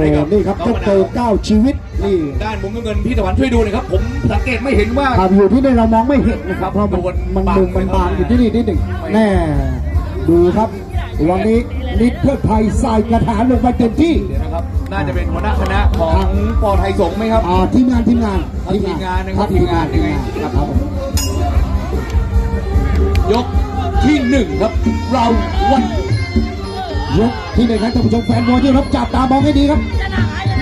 อ้นี่ครับน้อเจ้างมะโตนาวเก้าชีวิตนี่ด้านมุมน้ำเงินพี่ตะวันช่วยดูหน่อยครับ ผมสังเกตไม่เห็นว่าภาพอยู่ที่นี่เรามองไม่เห็นนะครับเพราะมันโดนมันบังมุมมันบางอยู่ที่นี่นิดหนึ่งไม่แน่ดูครับวันนี้นิดเพื่อไทยใส่กระถางลงไปเต็มที่เดี๋ยวนะครับน่าจะเป็นหัวหน้าคณะของปอไทยสงฆ์ไหมครับอ่าทีมงานทีมงานทีมงานนะครับทีมงานทีมงานครับครับผมยกที่หนึ่งครับเราวัน ยกที่หนึ่งครับท่านผู้ชมแฟนบอลที่รับจับตามองให้ดีครับ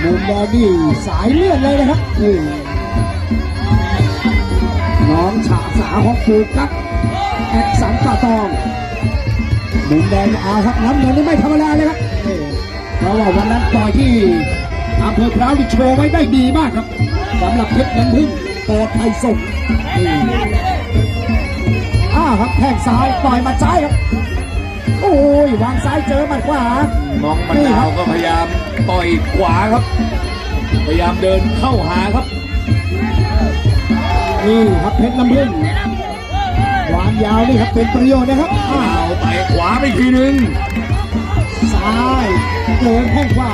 มุมแดงนี่สายเลือดเลยนะครับน้องฉาสาของฟูกักแอกสันป่าตองมุมแดงเอาครับน้ำเงินนี่ไม่ธรรมดาเลยครับเพราะว่าวันนั้นต่อยที่อำเภอพร้าวที่โชว์ไว้ได้ดีมากครับสำหรับเพชรน้ำพึ่งปอไทยส่งนี่อ้าครับแข้งซ้ายต่อยมาซ้ายครับ วางซ้ายเจอหมัดขวาน้องมะนาวก็พยายามต่อยขวาครับ พยายามเดินเข้าหาครับ นี่ครับเพชรลำพึ่งความยาวนี่ครับเป็นประโยชน์นะครับอ้ามะนาววไปขวาไปอีกทีหนึ่งซ้ายเดินแข้งขวา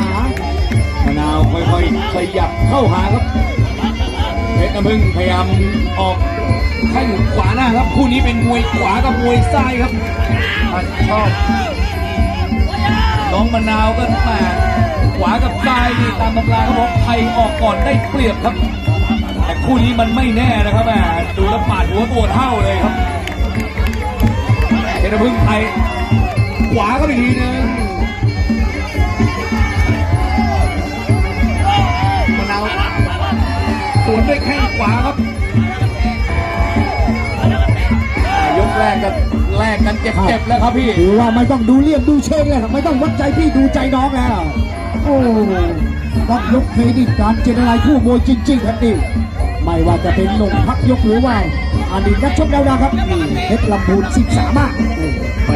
มะนาวค่อยๆขยับเข้าหาครับเพชรน้ำพึ่งพยายามออกแข้งขวาหน้าครับ คู่นี้เป็นมวยขวากับมวยซ้ายครับท่านชอบ น้องมะนาวก็มขวากับซ้ายนี่ตามตำราเขาบอกใครออกก่อนได้เปรียบครับ แต่คู่นี้มันไม่แน่นะครับแหมดูแล้วปาดหัวตัวเท่าเลยครับเพชรน้ำพึ่งไทยขวาก็อีกทีนึงมะนาวสวนด้วยแข้งขวาครับ กแรกกันแรกกันเจ็บๆแล้วครับพี่ ถือว่าไม่ต้องดูเลี่ยมดูเชิงเลยครับไม่ต้องวัดใจพี่ดูใจน้องแล้ว โอ้ต้องยกเครดิตการเจรนายคู่มวยจริงๆครับนี่ไม่ว่าจะเป็นหนุ่มพักยกหรือว่าอดีตนักชกดาวๆครับนี่เพชรลำพูนสิบสามารถนี่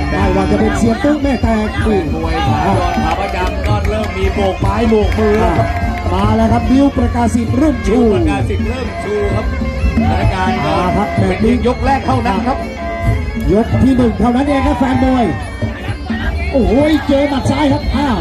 ไม่ว่าจะเป็นเสียตุ้งแม่แตกนี่มวยขาจรขาประจำก็เริ่มมีโบกไม้โบกมือแล้วครับมาแล้วครับบิวประกาศสิทธิ์รุ่งชูชูประกาศสิทธิ์เริ่มชูครับสถานการณ์ก็อ่าครับเป็นเพียงยกแรกเท่านั้นครับ ยกที่หนึ่งเท่านั้นเองครับแฟนบอยโอ้โหเจอหมัดซ้ายครับ อ้าว